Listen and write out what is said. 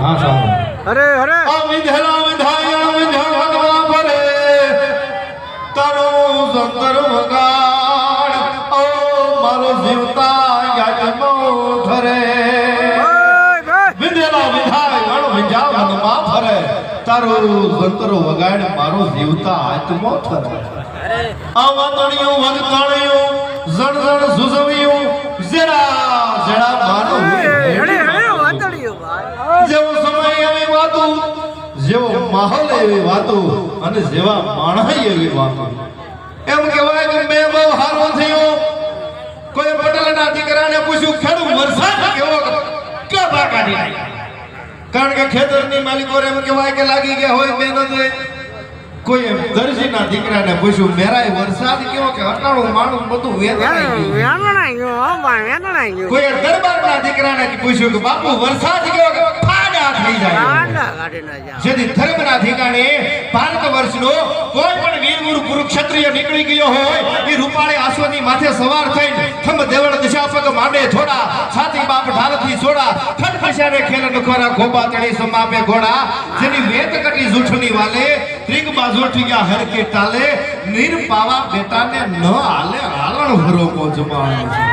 હા હરે આ વિંધેલા વિંધાયા ભગવા ભરે તારો ઓ મારો જીવતા બે ગણ વિંધ્યા મનમાં ફરે તારો સંતર વગાડ મારો જીવતા આત્મો ઠરે આ વાતણિયું વગતાણિયું જણ જણ સુઝવ્યું જેવો માહોલ એવી વાતો અને જેવા માણસ એવી વાતો. એમ કહેવાય કે મેં બહુ હારો થયો. કોઈ પટેલના દીકરાને પૂછ્યું ખેડૂ વરસાદ કેવો? કે બાકાડી કારણ કે ખેતરની માલિકો એમ કહેવાય કે લાગી ગયા હોય મહેનત કોઈ એમ દરજીના દીકરાને પૂછ્યું મેરાય વરસાદ કેવો કે અટાણું માણું બધું વેદનાઈ ગયું? કોઈ દરબારના દીકરાને પૂછ્યું કે બાપુ વરસાદ કેવો કે ફાડા થઈ જાય. આડા કાઢી ના જા. જેથી ધર્મના ઠેકાણે ભારત વર્ષનો કોઈ પણ વીરગુરુ કુરુક્ષત્રિય નીકળી ગયો હોય એ રૂપાળે આશ્વની માથે સવાર થઈને થંભ દેવળ દિશા માંડે થોડા છાતી બાપ ઢાલથી છોડા ખડ ખસારે ખેલ નખોરા ખોબા તળી સમાપે ઘોડા. જેની વેત કટી જૂઠની વાલે ત્રિગ બાજુ હર કે ટાલે નીર પાવા બેટાને ન હાલે હાલણ ભરો કોજમાણ